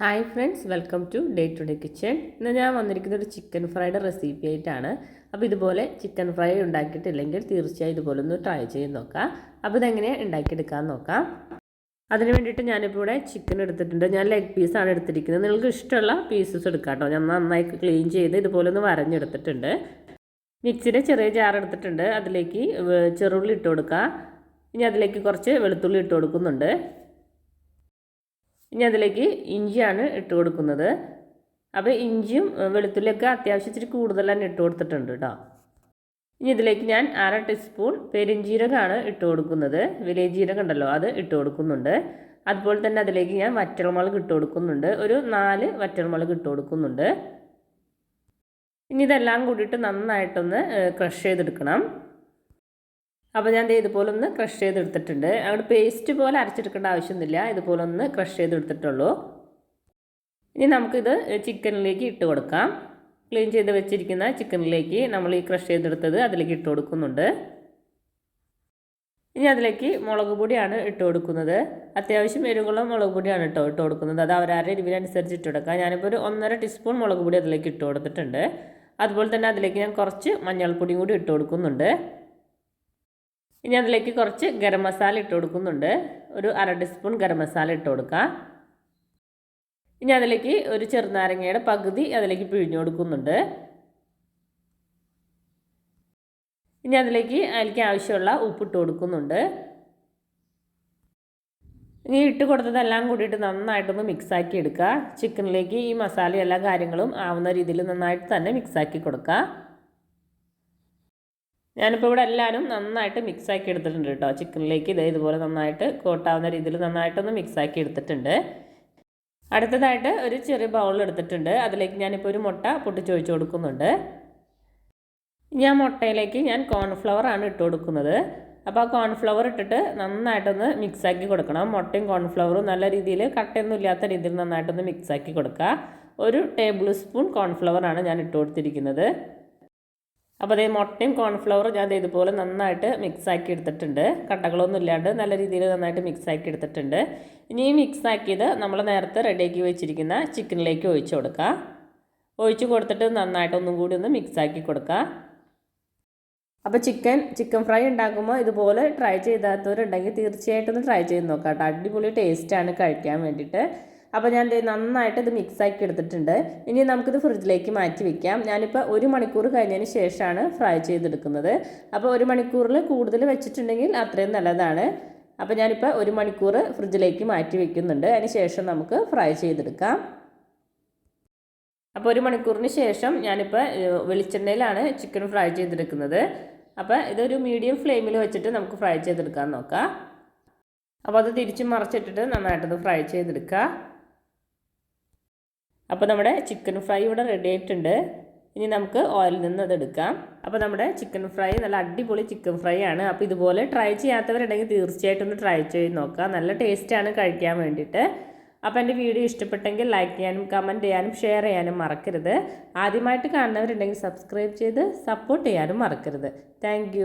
Hi friends welcome to day to day kitchen. ഇന്ന് ഞാൻ വന്നിരിക്കുന്നത് ഒരു ചിക്കൻ ഫ്രൈഡ് റെസിപ്പി ആയിട്ടാണ്. അപ്പോൾ ഇതുപോലെ ചിക്കൻ ഫ്രൈ ഉണ്ടാക്കിയിട്ടില്ലെങ്കിൽ തീർച്ചയായും ഇതുപോലെ ഒന്ന് ട്രൈ ചെയ്ത് നോക്കാം. അപ്പോൾ ഇതെങ്ങനെയാണ് ഉണ്ടാക്കിയെടുക്കാൻ നോക്കാം. അതിന് വേണ്ടിയിട്ട് ഞാനിപ്പോൾ ഇവിടെ ചിക്കൻ എടുത്തിട്ടുണ്ട്. ഞാൻ ലെഗ് പീസാണ് എടുത്തിരിക്കുന്നത്. നിങ്ങൾക്ക് ഇഷ്ടമുള്ള പീസസ് എടുക്കാം കേട്ടോ. ഞാൻ നന്നായി ക്ലീൻ ചെയ്ത് ഇതുപോലെ ഒന്ന് വരഞ്ഞെടുത്തിട്ടുണ്ട്. മിക്സിയുടെ ചെറിയ ജാർ എടുത്തിട്ടുണ്ട്. അതിലേക്ക് ചെറുള്ളി ഇട്ട് കൊടുക്കുക ഇനി അതിലേക്ക് കുറച്ച് വെളുത്തുള്ളി ഇട്ട് കൊടുക്കുന്നുണ്ട്. ഇനി അതിലേക്ക് ഇഞ്ചിയാണ് ഇട്ട് കൊടുക്കുന്നത്. അപ്പോൾ ഇഞ്ചിയും വെളുത്തുള്ളിയൊക്കെ അത്യാവശ്യം ഇച്ചിരി കൂടുതൽ തന്നെ ഇട്ട് കൊടുത്തിട്ടുണ്ട് കേട്ടോ ഇനി ഇതിലേക്ക് ഞാൻ അര ടീസ്പൂൺ പെരിഞ്ജീരകമാണ് ഇട്ട് കൊടുക്കുന്നത്. വലിയ ജീരകം ഉണ്ടല്ലോ അത് ഇട്ട് കൊടുക്കുന്നുണ്ട്. അതുപോലെ തന്നെ അതിലേക്ക് ഞാൻ വറ്റൽമുളക് ഇട്ട് കൊടുക്കുന്നുണ്ട്. ഒരു നാല് വറ്റൽമുളക് ഇട്ട് കൊടുക്കുന്നുണ്ട്. ഇനി ഇതെല്ലാം കൂടിയിട്ട് നന്നായിട്ടൊന്ന് ക്രഷ് ചെയ്തെടുക്കണം. അപ്പോൾ ഞാൻ ഇതുപോലെ ഒന്ന് ക്രഷ് ചെയ്തെടുത്തിട്ടുണ്ട്. അവിടെ പേസ്റ്റ് പോലെ അരച്ചെടുക്കേണ്ട ആവശ്യമൊന്നുമില്ല. ഇതുപോലെ ഒന്ന് ക്രഷ് ചെയ്തെടുത്തിട്ടുള്ളൂ. ഇനി നമുക്കിത് ചിക്കനിലേക്ക് ഇട്ട് കൊടുക്കാം. ക്ലീൻ ചെയ്ത് വെച്ചിരിക്കുന്ന ചിക്കനിലേക്ക് നമ്മൾ ഈ ക്രഷ് ചെയ്തെടുത്തത് അതിലേക്ക് ഇട്ട് കൊടുക്കുന്നുണ്ട്. ഇനി അതിലേക്ക് മുളക് പൊടിയാണ് ഇട്ട് കൊടുക്കുന്നത്. അത്യാവശ്യം എരിവുള്ള മുളക് പൊടിയാണ് കേട്ടോ ഇട്ട് കൊടുക്കുന്നത്. അത് അവരാരുടെ എരിവിനനുസരിച്ച് ഇട്ട് കൊടുക്കാം. ഞാനിപ്പോൾ ഒരു ഒന്നര ടീസ്പൂൺ മുളക് പൊടി അതിലേക്ക് ഇട്ട് കൊടുത്തിട്ടുണ്ട്. അതുപോലെ തന്നെ അതിലേക്ക് ഞാൻ കുറച്ച് മഞ്ഞൾപ്പൊടിയും കൂടി ഇട്ട് കൊടുക്കുന്നുണ്ട്. ഇനി അതിലേക്ക് കുറച്ച് ഗരം മസാല ഇട്ട് കൊടുക്കുന്നുണ്ട്. ഒരു അര ടീസ്പൂൺ ഗരം മസാല ഇട്ട് കൊടുക്കുക ഇനി അതിലേക്ക് ഒരു ചെറുനാരങ്ങയുടെ പകുതി അതിലേക്ക് പിഴിഞ്ഞു കൊടുക്കുന്നുണ്ട്. ഇനി അതിലേക്ക് അതിലേക്ക് ആവശ്യമുള്ള ഉപ്പിട്ട് കൊടുക്കുന്നുണ്ട്. ഇനി ഇട്ട് കൊടുത്തതെല്ലാം കൂടിയിട്ട് നന്നായിട്ടൊന്ന് മിക്സാക്കി എടുക്കുക. ചിക്കനിലേക്ക് ഈ മസാല എല്ലാ കാര്യങ്ങളും ആവുന്ന രീതിയിൽ നന്നായിട്ട് തന്നെ മിക്സാക്കി കൊടുക്കുക. ഞാനിപ്പോൾ ഇവിടെ എല്ലാവരും നന്നായിട്ട് മിക്സാക്കി എടുത്തിട്ടുണ്ട് കേട്ടോ. ചിക്കനിലേക്ക് ഇതേ ഇതുപോലെ നന്നായിട്ട് കോട്ടാവുന്ന രീതിയിൽ നന്നായിട്ടൊന്ന് മിക്സാക്കി എടുത്തിട്ടുണ്ട്. അടുത്തതായിട്ട് ഒരു ചെറിയ ബൗൾ എടുത്തിട്ടുണ്ട്. അതിലേക്ക് ഞാനിപ്പോൾ ഒരു മുട്ട പൊട്ടിച്ചൊഴിച്ച് കൊടുക്കുന്നുണ്ട്. ഞാൻ മുട്ടയിലേക്ക് ഞാൻ കോൺഫ്ലവർ ആണ് ഇട്ട് കൊടുക്കുന്നത്. അപ്പോൾ ആ കോൺഫ്ലവർ ഇട്ടിട്ട് നന്നായിട്ടൊന്ന് മിക്സാക്കി കൊടുക്കണം. മുട്ടയും കോൺഫ്ലവറും നല്ല രീതിയിൽ കട്ടയൊന്നും ഇല്ലാത്ത രീതിയിൽ നന്നായിട്ടൊന്ന് മിക്സാക്കി കൊടുക്കുക. ഒരു ടേബിൾ സ്പൂൺ കോൺഫ്ലവർ ആണ് ഞാൻ ഇട്ട് കൊടുത്തിരിക്കുന്നത്. അപ്പോൾ അതേ മുട്ടയും കോൺഫ്ലവറും ഞാൻ ഇതുപോലെ നന്നായിട്ട് മിക്സാക്കി എടുത്തിട്ടുണ്ട്. കട്ടകളൊന്നും ഇല്ലാണ്ട് നല്ല രീതിയിൽ നന്നായിട്ട് മിക്സാക്കി എടുത്തിട്ടുണ്ട്. ഇനി ഈ മിക്സാക്കിയത് നമ്മൾ നേരത്തെ റെഡിയാക്കി വെച്ചിരിക്കുന്ന ചിക്കനിലേക്ക് ഒഴിച്ചു കൊടുക്കുക ഒഴിച്ച് കൊടുത്തിട്ട് നന്നായിട്ട് ഒന്നും കൂടി ഒന്ന് മിക്സാക്കി കൊടുക്കുക അപ്പോൾ ചിക്കൻ ചിക്കൻ ഫ്രൈ ഉണ്ടാക്കുമ്പോൾ ഇതുപോലെ ട്രൈ ചെയ്താത്തവരുണ്ടെങ്കിൽ തീർച്ചയായിട്ടും ഒന്ന് ട്രൈ ചെയ്ത് നോക്കാം കേട്ടോ. അടിപൊളി ടേസ്റ്റാണ് കഴിക്കാൻ വേണ്ടിയിട്ട്. അപ്പോൾ ഞാൻ നന്നായിട്ട് ഇത് മിക്സാക്കി എടുത്തിട്ടുണ്ട്. ഇനി നമുക്കിത് ഫ്രിഡ്ജിലേക്ക് മാറ്റി വെക്കാം. ഞാനിപ്പോൾ ഒരു മണിക്കൂർ കഴിഞ്ഞതിന് ശേഷമാണ് ഫ്രൈ ചെയ്തെടുക്കുന്നത്. അപ്പോൾ ഒരു മണിക്കൂറിൽ കൂടുതൽ വെച്ചിട്ടുണ്ടെങ്കിൽ അത്രയും നല്ലതാണ്. അപ്പോൾ ഞാനിപ്പോൾ ഒരു മണിക്കൂർ ഫ്രിഡ്ജിലേക്ക് മാറ്റി വെക്കുന്നുണ്ട്. അതിന് ശേഷം നമുക്ക് ഫ്രൈ ചെയ്തെടുക്കാം. അപ്പോൾ ഒരു മണിക്കൂറിന് ശേഷം ഞാനിപ്പോൾ വെളിച്ചെണ്ണയിലാണ് ചിക്കൻ ഫ്രൈ ചെയ്തെടുക്കുന്നത്. അപ്പോൾ ഇതൊരു മീഡിയം ഫ്ലെയിമിൽ വെച്ചിട്ട് നമുക്ക് ഫ്രൈ ചെയ്തെടുക്കാൻ നോക്കാം. അപ്പോൾ അത് തിരിച്ച് മറച്ചിട്ടിട്ട് നന്നായിട്ടത് ഫ്രൈ ചെയ്തെടുക്കുക അപ്പോൾ നമ്മുടെ ചിക്കൻ ഫ്രൈ ഇവിടെ റെഡി ആയിട്ടുണ്ട്. ഇനി നമുക്ക് ഓയിലിൽ നിന്ന് അത് എടുക്കാം. അപ്പോൾ നമ്മുടെ ചിക്കൻ ഫ്രൈ നല്ല അടിപൊളി ചിക്കൻ ഫ്രൈ ആണ്. അപ്പോൾ ഇതുപോലെ ട്രൈ ചെയ്യാത്തവരുണ്ടെങ്കിൽ തീർച്ചയായിട്ടും ഒന്ന് ട്രൈ ചെയ്ത് നോക്കാം നല്ല ടേസ്റ്റാണ് കഴിക്കാൻ വേണ്ടിയിട്ട്. അപ്പോൾ എന്റെ വീഡിയോ ഇഷ്ടപ്പെട്ടെങ്കിൽ ലൈക്ക് ചെയ്യാനും കമന്റ് ചെയ്യാനും ഷെയർ ചെയ്യാനും മറക്കരുത്. ആദ്യമായിട്ട് കാണുന്നവരുണ്ടെങ്കിൽ സബ്സ്ക്രൈബ് ചെയ്ത് സപ്പോർട്ട് ചെയ്യാനും മറക്കരുത്. താങ്ക്